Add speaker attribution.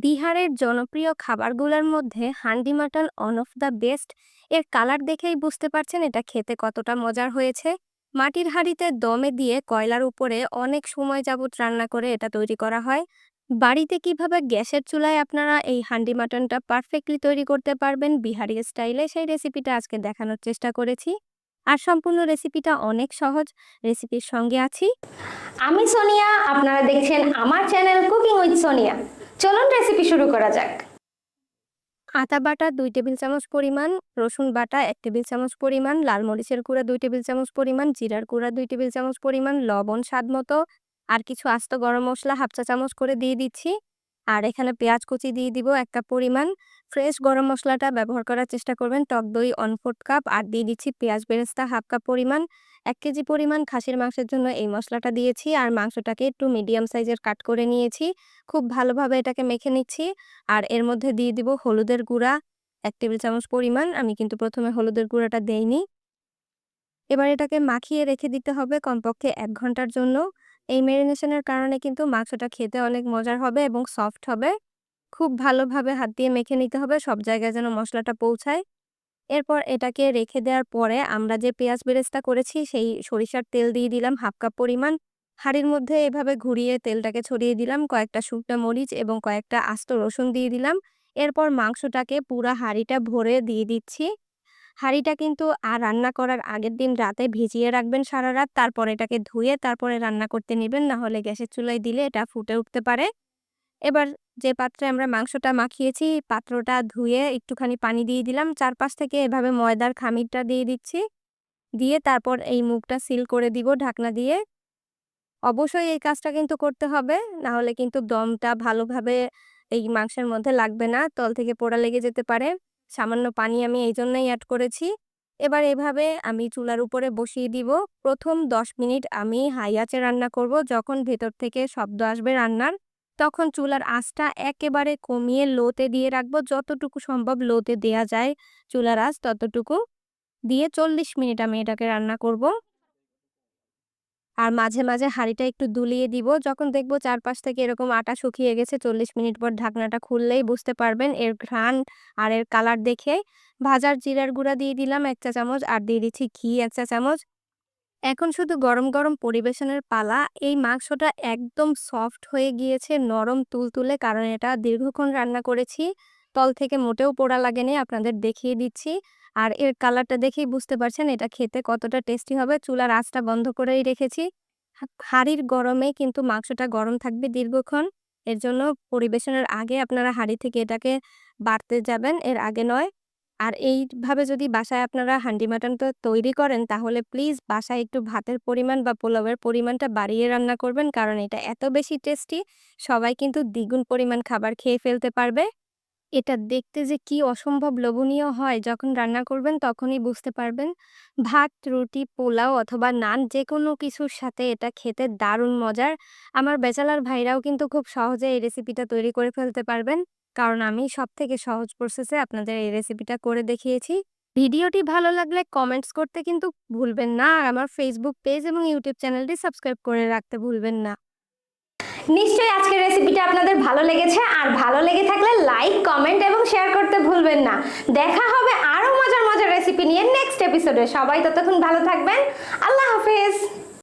Speaker 1: বিহারের জনপ্রিয় খাবারগুলোর মধ্যে handi mutton one of the best এর কালার দেখেই বুঝতে পারছেন এটা খেতে কতটা মজার হয়েছে। মাটির হাঁড়িতে দমে দিয়ে কয়লার উপরে অনেক সময় যাবত রান্না করে এটা তৈরি করা হয়। বাড়িতে কীভাবে গ্যাসের চুলায় আপনারা এই হান্ডি মাটনটা পারফেক্টলি তৈরি করতে পারবেন বিহারি স্টাইলে সেই রেসিপিটা আজকে দেখানোর চেষ্টা করেছি। আর সম্পূর্ণ রেসিপিটা অনেক সহজ রেসিপির সঙ্গে আছি।
Speaker 2: আমি সোনিয়া, আপনারা দেখছেন আমার চ্যানেল কুকিং উইথ সোনিয়া চলুন রেসিপি শুরু করা যাক।
Speaker 1: আতা বাটা দুই টেবিল চামচ পরিমাণ, রসুন বাটা এক টেবিল চামচ পরিমাণ, লাল মরিচের কুড়া দুই টেবিল চামচ পরিমাণ, জিরার কুড়া দুই টেবিল চামচ পরিমাণ, লবণ স্বাদ মতো, আর কিছু আস্ত গরম মশলা হাফ চা চামচ করে দিয়ে দিচ্ছি। আর এখানে পেঁয়াজ কুচি দিয়ে দিব একটা পরিমাণ। ফ্রেশ গরম মশলাটা ব্যবহার করার চেষ্টা করবেন। টক দই অন ফোর্থ কাপ আর দিয়ে দিচ্ছি পেঁয়াজ বেরেস্তা হাফ কাপ পরিমাণ। এক কেজি পরিমাণ খাসির মাংসের জন্য এই মশলাটা দিয়েছি আর মাংসটাকে একটু মিডিয়াম সাইজের কাট করে নিয়েছি। খুব ভালোভাবে এটাকে মেখে নিচ্ছি আর এর মধ্যে দিয়ে দিব হলুদের গুঁড়া, এক টেবিল চামচ পরিমাণ। আমি কিন্তু প্রথমে হলুদের গুঁড়াটা দেইনি। এবার এটাকে মাখিয়ে রেখে দিতে হবে কমপক্ষে এক ঘণ্টার জন্য। এই ম্যারিনেশনের কারণে কিন্তু মাংসটা খেতে অনেক মজার হবে এবং সফট হবে। খুব ভালোভাবে হাত দিয়ে মেখে নিতে হবে, সব জায়গায় যেন মশলাটা পৌঁছায়। এরপর এটাকে রেখে দেওয়ার পরে আমরা যে পেঁয়াজ বেরেস্তা করেছি, সেই সরিষার তেল দিয়ে দিলাম হাফ কাপ পরিমাণ। হাঁড়ির মধ্যে এভাবে ঘুরিয়ে তেলটাকে ছড়িয়ে দিলাম, কয়েকটা শুকনো মরিচ এবং কয়েকটা আস্ত রসুন দিয়ে দিলাম। এরপর মাংসটাকে পুরা হাঁড়িটা ভরে দিয়ে দিচ্ছি। হাঁড়িটা কিন্তু আর রান্না করার আগের দিন রাতে ভিজিয়ে রাখবেন সারা রাত। তারপর এটাকে ধুয়ে তারপরে রান্না করতে নেবেন। না হলে গ্যাসের চুলায় দিলে এটা ফুটে উঠতে পারে। এবার যে পাত্রে আমরা মাংসটা মাখিয়েছি, পাত্রটা ধুয়ে একটুখানি পানি দিয়ে দিলাম। চারপাশ থেকে এভাবে ময়দার খামিরটা দিয়ে দিচ্ছি। দিয়ে তারপর এই মুখটা সিল করে দিব ঢাকনা দিয়ে। অবশ্যই এই কাজটা কিন্তু করতে হবে। না হলে কিন্তু দমটা ভালোভাবে এই মাংসের মধ্যে লাগবে না। তল থেকে পোড়া লেগে যেতে পারে। সামান্য পানি আমি এই জন্যই অ্যাড করেছি। এবার এভাবে আমি চুলার উপরে বসিয়ে দিব। প্রথম দশ মিনিট আমি হাই আঁচে রান্না করব। যখন ভেতর থেকে শব্দ আসবে রান্নার, তখন চুলার আঁচটা একেবারে কমিয়ে লোতে দিয়ে রাখব। যতটুকু সম্ভব লোতে দেয়া যায় চুলার আঁচ, ততটুকু। দিয়ে চল্লিশ মিনিট আমি এটাকে রান্না করব। আর মাঝে মাঝে হাঁড়িটা একটু দুলিয়ে দিব। যখন দেখব চারপাশ থেকে এরকম আটা শুকিয়ে গেছে, চল্লিশ মিনিট পর ঢাকনাটা খুললেই বুঝতে পারবেন এর ঘ্রাণ আর এর কালার দেখে। ভাজার জিরার গুঁড়া দিয়ে দিলাম এক চা চামচ আর দিয়ে দিচ্ছি ঘি এক চা চামচ। এখন শুধু গরম গরম পরিবেশনের পালা। এই মাংসটা একদম সফট হয়ে গিয়েছে, নরম তুলতুলে, কারণ এটা দীর্ঘক্ষণ রান্না করেছি। তল থেকে মোটেও পোড়া লাগেনি, আপনাদের দেখিয়ে দিচ্ছি। আর এর কালারটা দেখেই বুঝতে পারছেন এটা খেতে কতটা টেস্টি হবে। চুলার আঁচটা বন্ধ করেই রেখেছি। হাঁড়ির গরমে কিন্তু মাংসটা গরম থাকবে দীর্ঘক্ষণ। এর জন্য পরিবেশনের আগে আপনারা হাঁড়ি থেকে এটাকে বাড়তে যাবেন, এর আগে নয়। আর এইভাবে যদি বাসায় আপনারা হান্ডি মাটনটা তৈরি করেন, তাহলে প্লিজ বাসায় একটু ভাতের পরিমাণ বা পোলাওয়ের পরিমাণটা বাড়িয়ে রান্না করবেন, কারণ এটা এত বেশি টেস্টি, সবাই কিন্তু দ্বিগুণ পরিমাণ খাবার খেয়ে ফেলতে পারবে। এটা দেখতে যে কি অসম্ভব লোভনীয় হয়, যখন রান্না করবেন তখনই বুঝতে পারবেন। ভাত, রুটি, পোলাও অথবা নান যে কোনো কিছুর সাথে এটা খেতে দারুণ মজার। আমার ব্যাচেলার ভাইরাও কিন্তু খুব সহজে এই রেসিপিটা তৈরি করে ফেলতে পারবেন। কারণ আমি সব থেকে সহজ প্রসেসে আপনাদের এই রেসিপিটা করে দেখিয়েছি। ভিডিওটি ভালো লাগলে কমেন্টস করতে কিন্তু ভুলবেন না। আর আমার ফেসবুক পেজ এবং ইউটিউব চ্যানেলটি সাবস্ক্রাইব করে রাখতে ভুলবেন না।
Speaker 2: নিশ্চয়ই আজকের রেসিপিটা আপনাদের ভালো লেগেছে। আর ভালো লেগে থাকলে লাইক কমেন্ট এবং শেয়ার করতে ভুলবেন না। দেখা হবে আরও মজার মজার রেসিপি নিয়ে নেক্সট এপিসোডে সবাই ততক্ষণ ভালো থাকবেন। আল্লাহ হাফেজ।